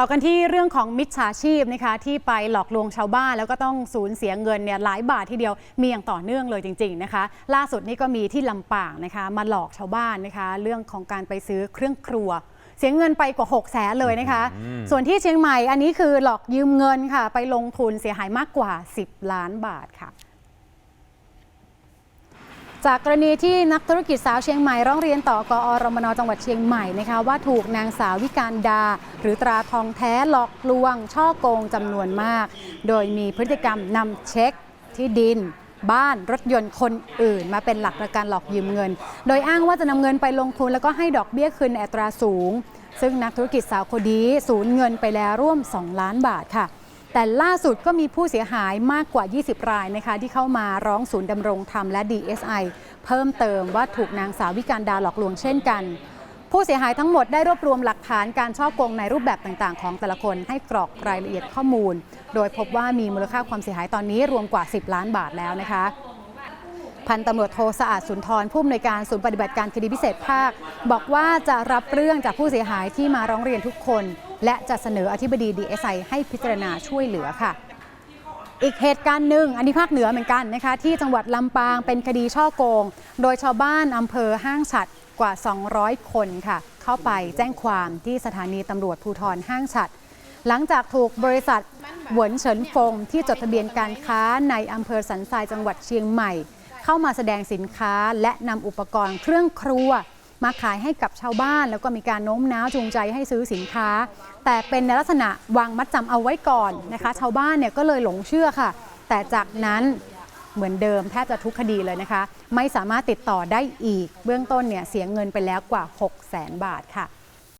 ต่อกันที่เรื่องของมิจฉาชีพนะคะที่ไปหลอกลวงชาวบ้าน แล้วก็ต้องสูญเสียเงินเนี่ยหลายบาททีเดียวมีอย่างต่อเนื่องเลยจริง ๆนะคะ ล่าสุดนี่ก็มีที่ลำปางนะคะ มาหลอกชาวบ้านนะคะ เรื่องของการไปซื้อเครื่องครัว เสียเงินไปกว่า6 0แสนเลยนะคะ ส่วนที่เชียงใหม่อันนี้คือหลอกยืมเงินค่ะ ไปลงทุนเสียหายมากกว่า 10 ล้านบาทค่ะ จากกรณีที่นักธุรกิจสาวเชียงใหม่ร้องเรียนต่อกอรมนจังหวัดเชียงใหม่นะคะว่าถูกนางสาววิการดา หรือตราทองแท้หลอกลวง ช่อโกงจำนวนมาก โดยมีพฤติกรรมนำเช็คที่ดิน บ้านรถยนต์คนอื่น มาเป็นหลักประกันหลอกยืมเงิน โดยอ้างว่าจะนำเงินไปลงทุนแล้วก็ให้ดอกเบี้ยคืนในอัตราสูง ซึ่งนักธุรกิจสาวคนนี้สูญเงินไปแล้วร่วม 2 ล้านบาทค่ะ แต่ล่าสุดก็มีผู้เสียหายมากกว่า 20 รายนะคะ ที่เข้ามาร้องศูนย์ดำรงธรรมและ DSI เพิ่มเติมว่าถูกนางสาววิการดาหลอกลวงเช่นกัน ผู้เสียหายทั้งหมดได้รวบรวมหลักฐานการช่อโกงในรูปแบบต่างๆ ของแต่ละคนให้กรอกรายละเอียดข้อมูล โดยพบว่ามีมูลค่าความเสียหายตอนนี้รวมกว่า 10 ล้านบาทแล้วนะคะ พันตำรวจโทสะอาดสุนทรผู้อำนวยการศูนย์ปฏิบัติการคดีพิเศษภาค บอกว่าจะรับเรื่องจากผู้เสียหายที่มาร้องเรียนทุกคน และจะเสนออธิบดี DSI ให้พิจารณาช่วยเหลือค่ะอีกเหตุการณ์หนึ่งอันนี้ภาคเหนือเหมือนกันนะคะที่จังหวัดลำปางเป็นคดีช่อโกง โดยชาวบ้านอำเภอห้างฉัดกว่า 200 คนค่ะ เข้าไปแจ้งความที่สถานีตำรวจภูธรห้างฉัด หลังจากถูกบริษัทหวนเฉินฟงที่จดทะเบียนการค้าในอำเภอสันทรายจังหวัดเชียงใหม่ เข้ามาแสดงสินค้าและนำอุปกรณ์เครื่องครัว มาขายให้กับชาวบ้าน แล้วก็มีการโน้มน้าวจูงใจให้ซื้อสินค้า แต่เป็นในลักษณะวางมัดจำเอาไว้ก่อนนะคะ ชาวบ้านเนี่ยก็เลยหลงเชื่อค่ะ แต่จากนั้นเหมือนเดิมแทบจะทุกคดีเลยนะคะ ไม่สามารถติดต่อได้อีก เบื้องต้นเนี่ยเสียเงินไปแล้วกว่า 6 0 0 0 0 0 บาทค่ะ